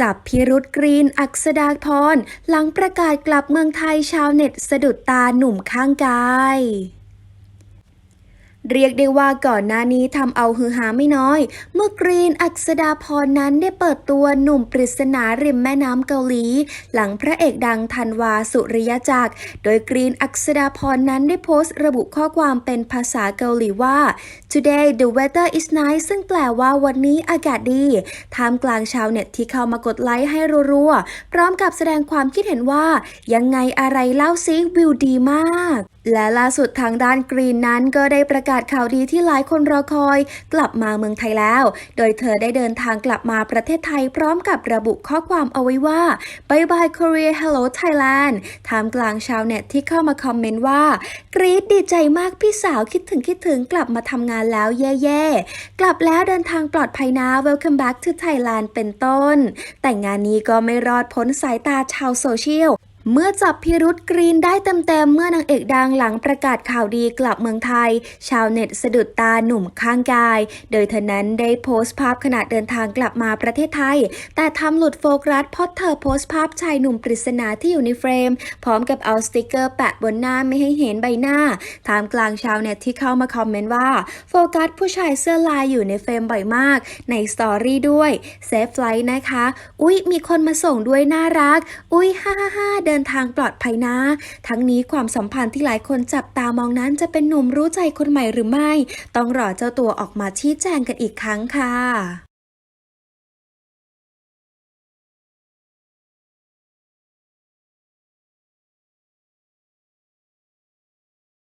จับพิรุษกรีน อักษดาพร หลังประกาศกลับเมืองไทยชาวเน็ตสะดุดตาหนุ่มข้างกาย เรียกได้ว่าก่อนหน้านี้ทำเอาฮือฮาไม่น้อย เมื่อกรีนอักษดาพรนั้นได้เปิดตัวหนุ่มปริศนาริมแม่น้ำเกาหลี หลังพระเอกดังธันวาสุริยจักร โดยกรีนอักษดาพรนั้นได้โพสต์ระบุข้อความเป็นภาษาเกาหลีว่า Today the weather is nice ซึ่งแปลว่าวันนี้อากาศดีท่ามกลางชาวเน็ตที่เข้ามากดไลค์ให้รัวๆ พร้อมกับแสดงความคิดเห็นว่า ยังไงอะไรเล่าซิวิวดีมาก และล่าสุดทางด้านกรีนนั้นก็ได้ประกาศข่าวดีที่หลายคนรอคอย กลับมาเมืองไทยแล้ว โดยเธอได้เดินทางกลับมาประเทศไทยพร้อมกับระบุข้อความเอาไว้ว่า Bye bye Korea Hello Thailand ท่ามกลางชาวเน็ตที่เข้ามาคอมเมนต์ว่า กรีดดีใจมากพี่สาวคิดถึงคิดถึงกลับมาทำงานแล้วแย่ๆ กลับแล้วเดินทางปลอดภัยนะ Welcome back to Thailand เป็นต้น แต่งานนี้ก็ไม่รอดพ้นสายตาชาวโซเชียล เมื่อจับพิรุษกรีนได้เต็มๆ เมื่อนางเอกดังหลังประกาศข่าวดีกลับเมืองไทย ชาวเน็ตสะดุดตาหนุ่มข้างกาย โดยเธอนั้นได้โพสต์ภาพขณะเดินทางกลับมาประเทศไทย แต่ทำหลุดโฟกัสเพราะเธอโพสต์ภาพชายหนุ่มปริศนาที่อยู่ในเฟรม พร้อมกับเอาสติกเกอร์แปะบนหน้าไม่ให้เห็นใบหน้าท่ามกลางชาวเน็ตที่เข้ามาคอมเมนต์ว่าโฟกัสผู้ชายเสื้อลายอยู่ในเฟรมบ่อยมาก ในสตอรี่ด้วยเซฟไฟล์นะคะ อุ๊ยมีคนมาส่งด้วยน่ารัก อุ๊ยฮ่าฮ่าฮ่าเดินทางปลอดภัยนะ ทั้งนี้ความสัมพันธ์ที่หลายคนจับตามองนั้นจะเป็นหนุ่มรู้ใจคนใหม่หรือไม่ ต้องรอเจ้าตัวออกมาชี้แจงกันอีกครั้งค่ะ